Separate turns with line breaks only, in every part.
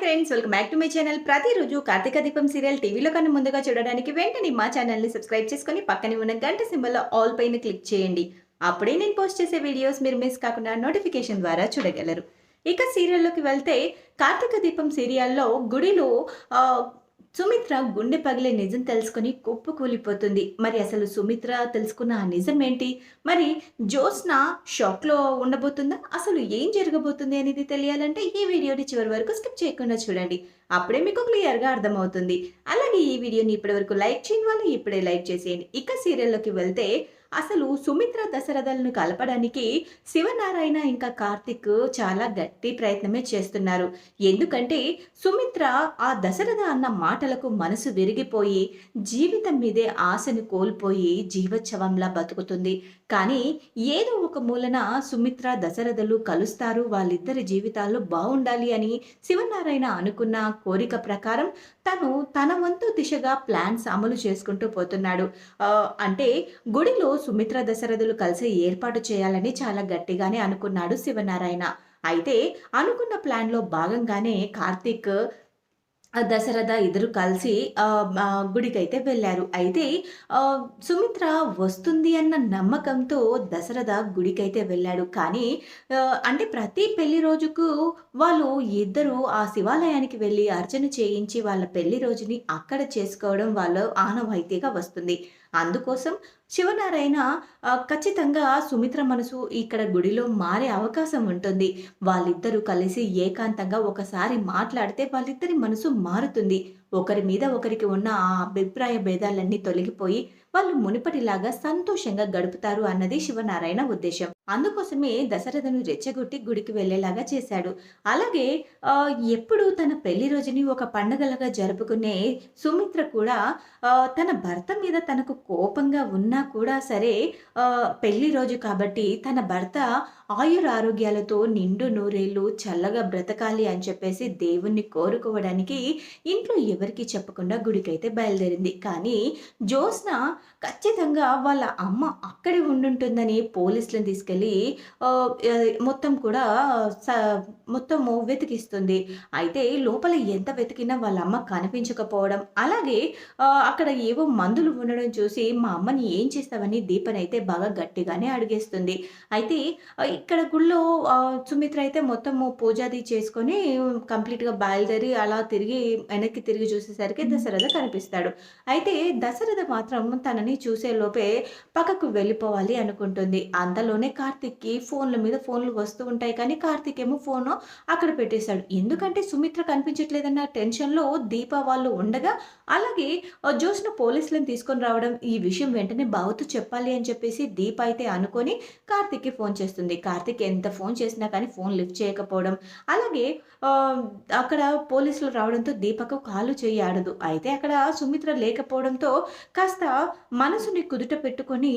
Friends welcome back to my channel. ప్రతిరోజు కార్తీక దీపం serial టీవీలో కన్నా ముందుగా చూడడానికి వెంటనే మా ఛానల్ని సబ్స్క్రైబ్ చేసుకొని పక్కనే ఉన్న గంట సింబల్లో ఆల్ పైన క్లిక్ చేయండి. అప్పుడే నేను పోస్ట్ చేసే వీడియోస్ మీరు మిస్ కాకుండా నోటిఫికేషన్ ద్వారా చూడగలరు. ఇక సీరియల్లోకి వెళ్తే కార్తీక దీపం సీరియల్లో గుడిలో సుమిత్ర గుండె పగిలే నిజం తెలుసుకొని కుప్పు కూలిపోతుంది. మరి అసలు సుమిత్ర తెలుసుకున్న ఆ నిజం ఏంటి మరి జోస్న షాక్లో ఉండబోతుందా? అసలు ఏం జరగబోతుంది అనేది తెలియాలంటే ఈ వీడియోని చివరి వరకు స్కిప్ చేయకుండా చూడండి. అప్పుడే మీకు క్లియర్గా అర్థమవుతుంది. అలాగే ఈ వీడియోని ఇప్పటి వరకు లైక్ చేయని వాళ్ళు ఇప్పుడే లైక్ చేసేయండి. ఇక సీరియల్లోకి వెళ్తే అసలు సుమిత్ర దశరథలను కలపడానికి శివనారాయణ ఇంకా కార్తిక్ చాలా గట్టి ప్రయత్నమే చేస్తున్నారు. ఎందుకంటే సుమిత్ర ఆ దశరథ అన్న మాటలకు మనసు విరిగిపోయి జీవితం మీదే ఆశను కోల్పోయి జీవోత్సవంలా బతుకుతుంది. కానీ ఏదో ఒక మూలన సుమిత్ర దశరథలు కలుస్తారు. వాళ్ళిద్దరి జీవితాల్లో బాగుండాలి అని శివనారాయణ అనుకున్న కోరిక ప్రకారం తను తన వంతు దిశగా ప్లాన్స్ అమలు చేసుకుంటూ పోతున్నాడు. అంటే గుడిలో సుమిత్ర దశరథులు కలిసి ఏర్పాటు చేయాలని చాలా గట్టిగానే అనుకున్నాడు శివనారాయణ. అయితే అనుకున్న ప్లాన్లో భాగంగానే కార్తీక్ దశరథ ఇద్దరు కలిసి గుడికైతే వెళ్ళారు. అయితే సుమిత్ర వస్తుంది అన్న నమ్మకంతో దశరథ గుడికైతే వెళ్ళాడు. కానీ అంటే ప్రతి పెళ్ళి రోజుకు వాళ్ళు ఇద్దరు ఆ శివాలయానికి వెళ్ళి అర్చన చేయించి వాళ్ళ పెళ్ళి రోజుని అక్కడ చేసుకోవడం వాళ్ళ ఆనవాయితీగా వస్తుంది. అందుకోసం శివనారాయణ ఖచ్చితంగా సుమిత్ర మనసు ఇక్కడ గుడిలో మారే అవకాశం ఉంటుంది. వాళ్ళిద్దరూ కలిసి ఏకాంతంగా ఒకసారి మాట్లాడితే వాళ్ళిద్దరి మనసు మారుతుంది. ఒకరి మీద ఒకరికి ఉన్న ఆ అభిప్రాయ భేదాలన్నీ తొలగిపోయి వాళ్ళు మునుపటిలాగా సంతోషంగా గడుపుతారు అన్నది శివనారాయణ ఉద్దేశం. అందుకోసమే దశరథను రెచ్చగొట్టి గుడికి వెళ్ళేలాగా చేశాడు. అలాగే ఎప్పుడు తన పెళ్ళి రోజుని ఒక పండగలాగా జరుపుకునే సుమిత్ర కూడా తన భర్త మీద తనకు కోపంగా ఉన్నా కూడా సరే పెళ్ళి రోజు కాబట్టి తన భర్త ఆయురారోగ్యాలతో నిండు నూరేళ్ళు చల్లగా బ్రతకాలి అని చెప్పేసి దేవుణ్ణి కోరుకోవడానికి ఇంట్లో ఎవరికి చెప్పకుండా గుడికైతే బయలుదేరింది. కానీ జ్యోత్స్న ఖచ్చితంగా వాళ్ళ అమ్మ అక్కడే ఉండుంటుందని పోలీసులను తీసుకెళ్ళి ఆ, మొత్తం కూడా మొత్తము వెతికిస్తుంది. అయితే లోపల ఎంత వెతికినా వాళ్ళ అమ్మ కనిపించకపోవడం అలాగే అక్కడ ఏవో మందులు ఉండడం చూసి మా అమ్మని ఏం చేస్తావని దీపన్ అయితే బాగా గట్టిగానే అడిగేస్తుంది. అయితే ఇక్కడ గుళ్ళో సుమిత్ర అయితే మొత్తము పూజాది చేసుకొని కంప్లీట్గా బయలుదేరి అలా తిరిగి వెనక్కి తిరిగి చూసేసరికి దశరథ కనిపిస్తాడు. అయితే దశరథ మాత్రం తనని చూసే లోపే పక్కకు వెళ్ళిపోవాలి అనుకుంటుంది. అంతలోనే కార్తిక్కి ఫోన్ల మీద ఫోన్లు వస్తూ ఉంటాయి కానీ కార్తిక్ ఏమో ఫోన్ అక్కడ పెట్టేశాడు. ఎందుకంటే సుమిత్ర కనిపించట్లేదన్న టెన్షన్లో దీప వాళ్ళు ఉండగా అలాగే జ్యోష్ను పోలీసులను తీసుకొని రావడం ఈ విషయం వెంటనే బావతో చెప్పాలి అని చెప్పేసి దీప అయితే అనుకొని కార్తిక్కి ఫోన్ చేస్తుంది. కార్తిక్ ఎంత ఫోన్ చేసినా కానీ ఫోన్ లిఫ్ట్ చేయకపోవడం అలాగే అక్కడ పోలీసులు రావడంతో దీపకు కాలు చేయి ఆడదు. అయితే అక్కడ సుమిత్ర లేకపోవడంతో కాస్త మనసుని కుదుట పెట్టుకొని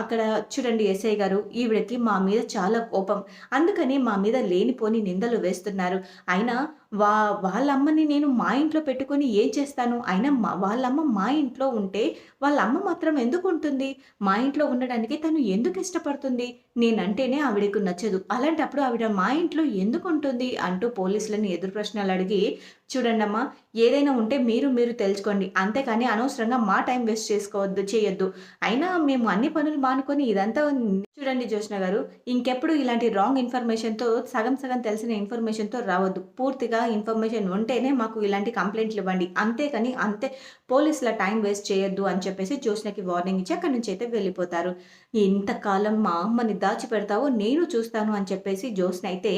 అక్కడ చూడండి ఎస్ఐ గారు ఈవిడకి మా మీద చాలా కోపం. అందుకని మా మీద లేనిపోని నిందలు వేస్తున్నారు. అయినా వా వాళ్ళ అమ్మని నేను మా ఇంట్లో పెట్టుకొని ఏం చేస్తాను? అయినా మా వాళ్ళమ్మ మా ఇంట్లో ఉంటే వాళ్ళ అమ్మ మాత్రం ఎందుకు ఉంటుంది? మా ఇంట్లో ఉండడానికి తను ఎందుకు ఇష్టపడుతుంది? నేనంటేనే ఆవిడకు నచ్చదు. అలాంటప్పుడు ఆవిడ మా ఇంట్లో ఎందుకు ఉంటుంది? అంటూ పోలీసులని ఎదురు ప్రశ్నలు అడిగి చూడండి అమ్మా ఏదైనా ఉంటే మీరు మీరు తెలుసుకోండి. అంతేకాని అనవసరంగా మా టైం వేస్ట్ చేసుకోవద్దు చేయొద్దు. అయినా మేము అన్ని పనులు మానుకొని ఇదంతా చూడండి జోష్న గారు. ఇంకెప్పుడు ఇలాంటి రాంగ్ ఇన్ఫర్మేషన్తో సగం సగం తెలిసిన ఇన్ఫర్మేషన్తో రావద్దు. పూర్తిగా ఇన్ఫర్మేషన్ ఉంటేనే మాకు ఇలాంటి కంప్లైంట్లు ఇవ్వండి. అంతేకాని అంతే పోలీసుల టైం వేస్ట్ చేయొద్దు అని చెప్పేసి జోష్నకి వార్నింగ్ ఇచ్చి అక్కడి నుంచి అయితే వెళ్ళిపోతారు. ఇంతకాలం మా అమ్మని దాచిపెడతావో నేను చూస్తాను అని చెప్పేసి జోస్న అయితే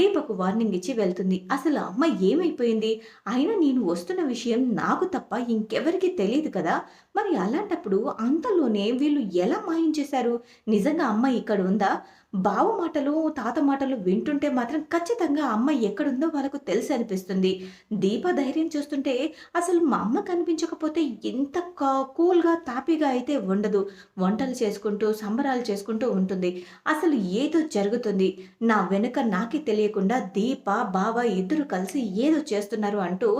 దీపకు వార్నింగ్ ఇచ్చి వెళ్తుంది. అసలు అమ్మ ఏమైపోయింది? అయినా నేను వస్తున్న విషయం నాకు తప్ప ఇంకెవరికి తెలియదు కదా? మరి అలాంటప్పుడు అంతలోనే వీళ్ళు ఎలా మాయించేశారు నిజంగా అమ్మ ఇక్కడ ఉందా? బావ మాటలు తాత మాటలు వింటుంటే మాత్రం ఖచ్చితంగా అమ్మ ఎక్కడుందో వాళ్ళకు తెలిసి అనిపిస్తుంది. దీప ధైర్యం చూస్తుంటే అసలు మా అమ్మ కనిపించకపోతే ఎంత కూల్గా తాపీగా అయితే ఉండదు. వంటలు చేసుకుంటూ సంబరాలు చేసుకుంటూ ఉంటుంది. అసలు ఏదో జరుగుతుంది. నా వెనుక నాకే తెలియకుండా దీప బావ ఇద్దరు కలిసి ఏదో చేస్తున్నారు అంటూ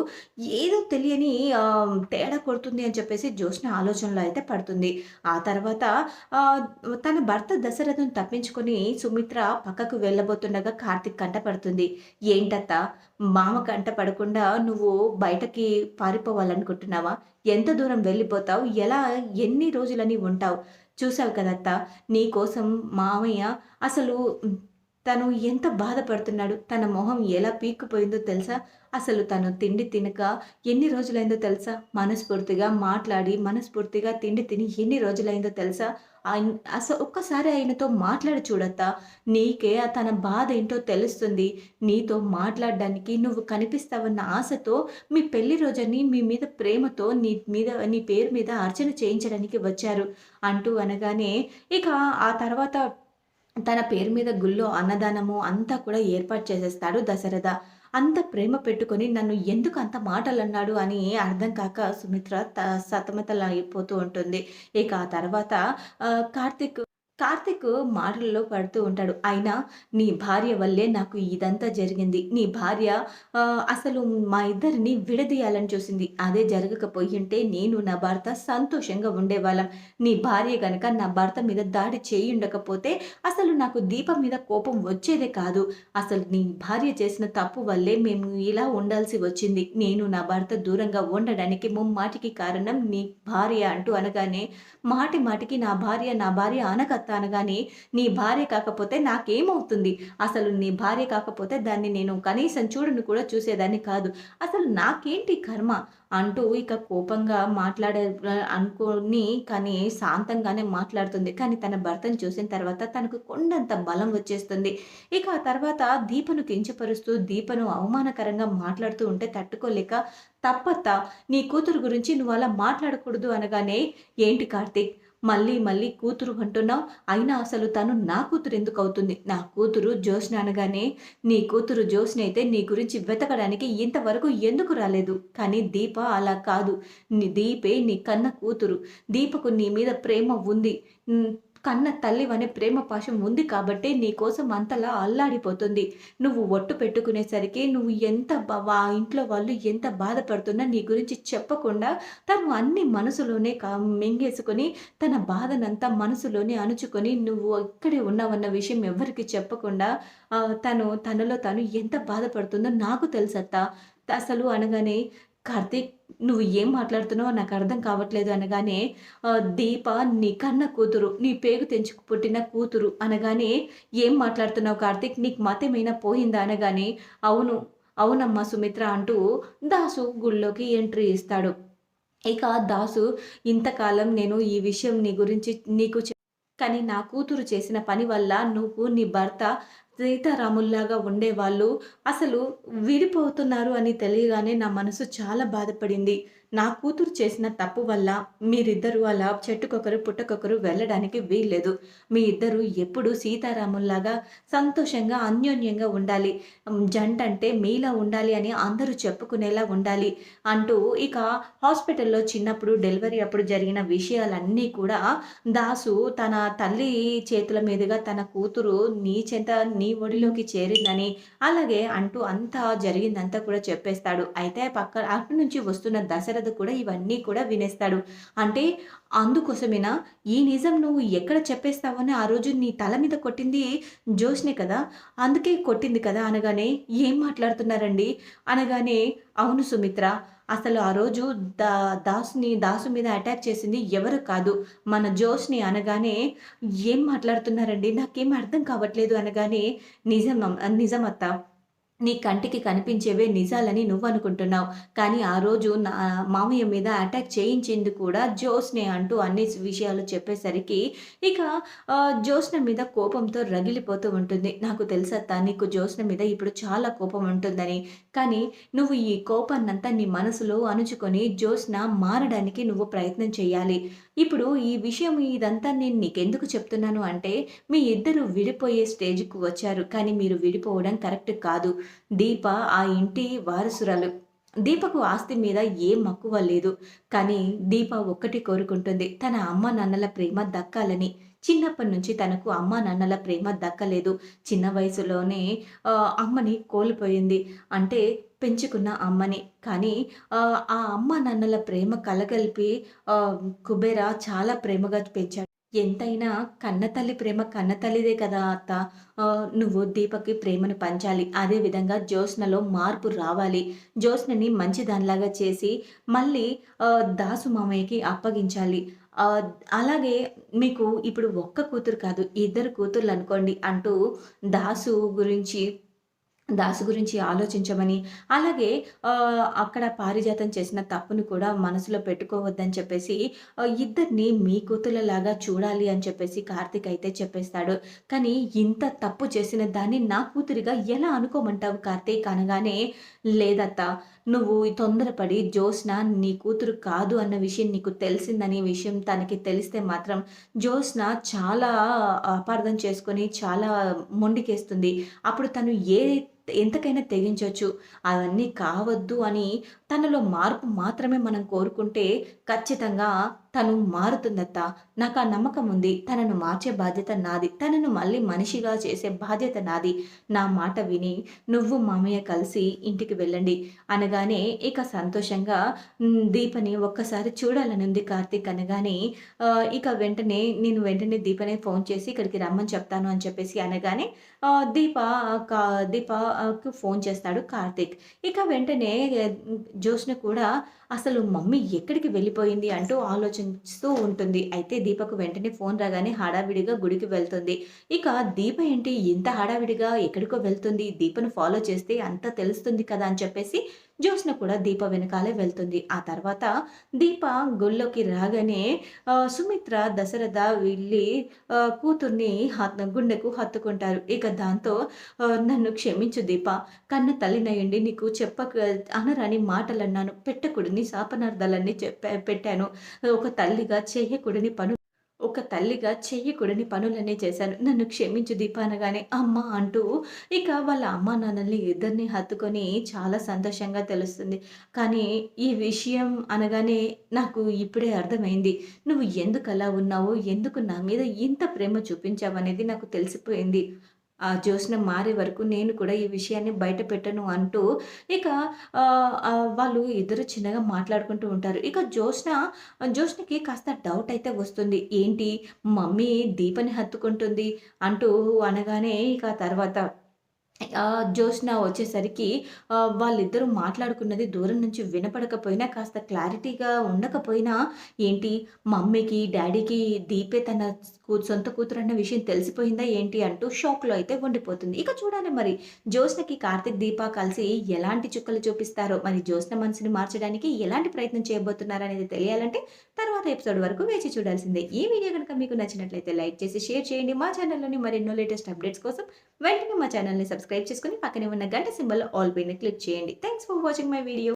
ఏదో తెలియని తేడా కొడుతుంది అని చెప్పేసి జోష్న ఆలోచనలో అయితే పడుతుంది. ఆ తర్వాత తన భర్త దశరథం తప్పించుకొని విని సుమిత్ర పక్కకు వెళ్ళబోతుండగా కార్తిక్ కంట పడుతుంది ఏంటత్త మామ కంట పడకుండా నువ్వు బయటకి పారిపోవాలనుకుంటున్నావా? ఎంత దూరం వెళ్ళిపోతావు? ఎలా ఎన్ని రోజులని ఉంటావు? చూసావు కదత్త నీ కోసం మామయ్య అసలు తను ఎంత బాధపడుతున్నాడు తన మొహం ఎలా పీక్కుపోయిందో తెలుసా? అసలు తను తిండి తినక ఎన్ని రోజులైందో తెలుసా? మనస్ఫూర్తిగా మాట్లాడి మనస్ఫూర్తిగా తిండి తిని ఎన్ని రోజులైందో తెలుసా? అసలు ఒక్కసారి ఆయనతో మాట్లాడి చూడత్తా. నీకే తన బాధ ఏంటో తెలుస్తుంది. నీతో మాట్లాడడానికి నువ్వు కనిపిస్తావన్న ఆశతో మీ పెళ్ళి రోజని మీ మీద ప్రేమతో నీ మీద నీ పేరు మీద అర్చన చేయించడానికి వచ్చారు. అంటూ అనగానే ఇక ఆ తర్వాత తన పేరు మీద గుళ్ళో అన్నదానము అంతా కూడా ఏర్పాటు చేసేస్తాడు దశరథ. అంత ప్రేమ పెట్టుకొని నన్ను ఎందుకు అంత మాటలు అన్నాడు అని అర్థం కాక సుమిత్ర సతమతలైపోతూ ఉంటుంది. ఇక ఆ తర్వాత కార్తిక్ కార్తిక్ మాటల్లో పడుతూ ఉంటాడు. అయినా నీ భార్య వల్లే నాకు ఇదంతా జరిగింది. నీ భార్య అసలు మా ఇద్దరిని విడదీయాలని చూసింది. అదే జరగకపోయి ఉంటే నేను నా భర్త సంతోషంగా ఉండేవాళ్ళం. నీ భార్య కనుక నా భర్త మీద దాడి చేయుండకపోతే అసలు నాకు దీపం మీద కోపం వచ్చేదే కాదు. అసలు నీ భార్య చేసిన తప్పు వల్లే మేము ఇలా ఉండాల్సి వచ్చింది. నేను నా భర్త దూరంగా ఉండడానికి ముమ్మాటికి కారణం నీ భార్య అంటూ అనగానే మాటి మాటికి నా భార్య నా భార్య అనకత్త అనగానే నీ భార్య కాకపోతే నాకేమవుతుంది? అసలు నీ భార్య కాకపోతే దాన్ని నేను కనీసం చూడను కూడా చూసేదాన్ని కాదు. అసలు నాకేంటి కర్మ? అంటూ ఇక కోపంగా మాట్లాడే అనుకోని కానీ శాంతంగానే మాట్లాడుతుంది. కానీ తన భర్తను చూసిన తర్వాత తనకు కొండంత బలం వచ్చేస్తుంది. ఇక ఆ తర్వాత దీపను కించపరుస్తూ దీపను అవమానకరంగా మాట్లాడుతూ ఉంటే తట్టుకోలేక తప్పత్త నీ కూతురు గురించి నువ్వు అలా మాట్లాడకూడదు అనగానే ఏంటి కార్తీక్? మళ్ళీ మళ్ళీ కూతురు అంటున్నావు. అయినా అసలు తను నా కూతురు ఎందుకు అవుతుంది? నా కూతురు జోష్న అనగానే నీ కూతురు జోష్న అయితే నీ గురించి వెతకడానికి ఇంతవరకు ఎందుకు రాలేదు? కానీ దీప అలా కాదు. నీ దీపే నీ కన్న కూతురు. దీపకు నీ మీద ప్రేమ ఉంది. కన్న తల్లివనే ప్రేమ పాశం ఉంది కాబట్టి నీ కోసం అంతలా అల్లాడిపోతుంది. నువ్వు ఒట్టు పెట్టుకునేసరికి నువ్వు ఎంత ఆ ఇంట్లో వాళ్ళు ఎంత బాధపడుతున్నా నీ గురించి చెప్పకుండా తను అన్ని మనసులోనే కా మింగేసుకొని తన బాధనంతా మనసులోనే అణుచుకొని నువ్వు ఇక్కడే ఉన్నావన్న విషయం ఎవరికి చెప్పకుండా తను తనలో తను ఎంత బాధపడుతుందో నాకు తెలుసత్తా. అసలు అనగానే కార్తీక్ నువ్వు ఏం మాట్లాడుతున్నావో నాకు అర్థం కావట్లేదు అనగానే దీప నీ కన్న కూతురు నీ పేగు తెంచుకు పుట్టిన కూతురు అనగానే ఏం మాట్లాడుతున్నావు కార్తీక్? నీకు మతమైనా పోయిందా? అనగానే అవును అవునమ్మా సుమిత్ర అంటూ దాసు గుళ్ళోకి ఎంట్రీ ఇస్తాడు. ఇక దాసు ఇంతకాలం నేను ఈ విషయం నీ గురించి నీకు కానీ నా కూతురు చేసిన పని వల్ల నువ్వు నీ భర్త సీతారాముల్లాగా ఉండేవాళ్ళు. అసలు విడిపోతున్నారు అని తెలియగానే నా మనసు చాలా బాధపడింది. నా కూతురు చేసిన తప్పు వల్ల మీరిద్దరూ అలా చెట్టుకొకరు పుట్టకొకరు వెళ్ళడానికి వీల్లేదు. మీ ఇద్దరు ఎప్పుడు సీతారాముల్లాగా సంతోషంగా అన్యోన్యంగా ఉండాలి. జంట అంటే మీలా ఉండాలి అని అందరూ చెప్పుకునేలా ఉండాలి అంటూ ఇక హాస్పిటల్లో చిన్నప్పుడు డెలివరీ అప్పుడు జరిగిన విషయాలన్నీ కూడా దాసు తన తల్లి చేతుల మీదుగా తన కూతురు నీ చెంత నీ ఒడిలోకి చేరిందని అలాగే అంటూ అంతా జరిగిందంతా కూడా చెప్పేస్తాడు. అయితే పక్క అటు నుంచి వస్తున్న దశరథ దశరథ కూడా ఇవన్నీ కూడా వినేస్తాడు. అంటే అందుకోసమేనా ఈ నిజం నువ్వు ఎక్కడ చెప్పేస్తావని ఆ రోజు నీ తల మీద కొట్టింది జోష్నే కదా? అందుకే కొట్టింది కదా అనగానే ఏం మాట్లాడుతున్నారండి? అనగానే అవును సుమిత్ర అసలు ఆ రోజు దా దాసుని దాసు మీద అటాక్ చేసింది ఎవరు కాదు మన జోష్ని అనగానే ఏం మాట్లాడుతున్నారండి? నాకేం అర్థం కావట్లేదు అనగానే నిజం నిజమత్త? నీ కంటికి కనిపించేవే నిజాలని నువ్వు అనుకుంటున్నావు కానీ ఆ రోజు నా మామయ్య మీద అటాక్ చేయించింది కూడా జోస్నే అంటూ అన్ని విషయాలు చెప్పేసరికి ఇక జోస్న మీద కోపంతో రగిలిపోతూ ఉంటుంది. నాకు తెలుసత్తా నీకు జోస్న మీద ఇప్పుడు చాలా కోపం ఉంటుందని. కానీ నువ్వు ఈ కోపాన్నంతా నీ మనసులో అణుచుకొని జోస్న మారడానికి నువ్వు ప్రయత్నం చేయాలి. ఇప్పుడు ఈ విషయం ఇదంతా నేను నీకెందుకు చెప్తున్నాను అంటే మీ ఇద్దరు విడిపోయే స్టేజ్కు వచ్చారు. కానీ మీరు విడిపోవడం కరెక్ట్ కాదు. దీప ఆ ఇంటి వారసురాలు. దీపకు ఆస్తి మీద ఏ మక్కువ లేదు. కానీ దీప ఒక్కటి కోరుకుంటుంది. తన అమ్మ నాన్నల ప్రేమ దక్కాలని. చిన్నప్పటి నుంచి తనకు అమ్మ నాన్నల ప్రేమ దక్కలేదు. చిన్న వయసులోనే అమ్మని కోల్పోయింది. అంటే పెంచుకున్న అమ్మని. కానీ ఆ అమ్మ నాన్నల ప్రేమ కలగలిపి కుబేర చాలా ప్రేమగా పెంచాడు. ఎంతైనా కన్నతల్లి ప్రేమ కన్నతల్లిదే కదా అత్త! నువ్వు దీపక్‌కి ప్రేమను పంచాలి. అదే విధంగా జ్యోత్స్నలో మార్పు రావాలి. జ్యోత్స్నని మంచిదానిలాగా చేసి మళ్ళీ దాసు మామయ్యకి అప్పగించాలి. అలాగే మీకు ఇప్పుడు ఒక్క కూతురు కాదు, ఇద్దరు కూతుర్లనుకోండి అంటూ దాసు గురించి దాసు గురించి ఆలోచించమని, అలాగే అక్కడ పారిజాతం చేసిన తప్పును కూడా మనసులో పెట్టుకోవద్దని చెప్పేసి ఇద్దరిని మీ కూతుళ్ళలాగా చూడాలి అని చెప్పేసి కార్తీక్ అయితే చెప్పేస్తాడు. కానీ ఇంత తప్పు చేసిన దాన్ని నా కూతురిగా ఎలా అనుకోమంటావు కార్తీక్ అనగానే, లేదత్త నువ్వు తొందరపడి జ్యోత్స్న నీ కూతురు కాదు అన్న విషయం నీకు తెలిసిందని విషయం తనకి తెలిస్తే మాత్రం జ్యోత్స్న చాలా అపార్థం చేసుకొని చాలా మొండికేస్తుంది. అప్పుడు తను ఏ ఎంతకైనా తెగించవచ్చు అవన్నీ కావద్దు అని తనలో మార్పు మాత్రమే మనం కోరుకుంటే ఖచ్చితంగా తను మారుతుందత్త నాకు ఆ నమ్మకం ఉంది. తనను మార్చే బాధ్యత నాది. తనను మళ్ళీ మనిషిగా చేసే బాధ్యత నాది. నా మాట విని నువ్వు, మామయ్య కలిసి ఇంటికి వెళ్ళండి అనగానే ఇక సంతోషంగా దీపని ఒక్కసారి చూడాలని ఉంది కార్తీక్ అనగానే ఇక వెంటనే నేను వెంటనే దీపనే ఫోన్ చేసి ఇక్కడికి రమ్మని చెప్తాను అని చెప్పేసి అనగానే దీప కా ఫోన్ చేస్తాడు కార్తీక్. ఇక వెంటనే జ్యోత్స్న కూడా అసలు మమ్మీ ఎక్కడికి వెళ్ళిపోయింది అంటూ ఆలోచన ఆలోచిస్తూ ఉంటుంది. అయితే దీపకు వెంటనే ఫోన్ రాగానే హడావిడిగా గుడికి వెళ్తుంది. ఇక దీప ఏంటి ఇంత హడావిడిగా ఎక్కడికో వెళ్తుంది. దీపను ఫాలో చేస్తే అంతా తెలుస్తుంది కదా! అని చెప్పేసి జ్యోత్స్న కూడా దీప వెనకాలే వెళ్తుంది. ఆ తర్వాత దీప గుళ్ళోకి రాగానే సుమిత్ర, దశరథ వెళ్ళి కూతుర్ని గుండెకు హత్తుకుంటారు. ఇక దాంతో నన్ను క్షమించు దీప. కన్న తల్లినయ్యుండి నీకు చెప్పక అనరాని మాటలన్నాను. పెట్టకూడని శాపనార్థాలన్నీ చెప్ప పెట్టాను. ఒక తల్లిగా చేయకూడని పను ఒక తల్లిగా చెయ్యకూడని పనులన్నీ చేశాను. నన్ను క్షమించు దీపానగానే అమ్మ అంటూ ఇక వాళ్ళ అమ్మానాన్నల్ని ఇద్దరిని హత్తుకొని చాలా సంతోషంగా తెలుస్తుంది. కానీ ఈ విషయం అనగానే నాకు ఇప్పుడే అర్థమైంది. నువ్వు ఎందుకలా ఉన్నావో, ఎందుకు నా మీద ఇంత ప్రేమ చూపించావనేది నాకు తెలిసిపోయింది. ఆ జ్యోత్స్న మారే వరకు నేను కూడా ఈ విషయాన్ని బయట పెట్టను అంటూ ఇక వాళ్ళు ఇద్దరు చిన్నగా మాట్లాడుకుంటూ ఉంటారు. ఇక జ్యోత్స్న జ్యోత్స్నకి కాస్త డౌట్ అయితే వస్తుంది. ఏంటి మమ్మీ దీపని హత్తుకుంటుంది అంటూ అనగానే ఇక తర్వాత జ్యోష్న వచ్చేసరికి వాళ్ళిద్దరూ మాట్లాడుకున్నది దూరం నుంచి వినపడకపోయినా, కాస్త క్లారిటీగా ఉండకపోయినా, ఏంటి మమ్మీకి, డాడీకి దీపే తన కూ సొంత కూతురన్న విషయం తెలిసిపోయిందా ఏంటి అంటూ షాక్‌లో అయితే ఉండిపోతుంది. ఇక చూడాలి మరి జ్యోత్స్నకి కార్తీక్, దీప కలిసి ఎలాంటి చుక్కలు చూపిస్తారో, మరి జ్యోత్స్న మనసుని మార్చడానికి ఎలాంటి ప్రయత్నం చేయబోతున్నారనేది తెలియాలంటే తర్వాత ఎపిసోడ్ వరకు వేచి చూడాల్సిందే. ఈ వీడియో గనుక మీకు నచ్చినట్లయితే లైక్ చేసి షేర్ చేయండి. మా ఛానల్‌లోని మరెన్నో లేటెస్ట్ అప్డేట్స్ కోసం వెంటనే మా ఛానల్‌ని సబ్స్క్రైబ్ చేసుకొని పక్కనే ఉన్న గంట సింబల్ ఆల్ పైన క్లిక్ చేయండి. Thanks for watching my video.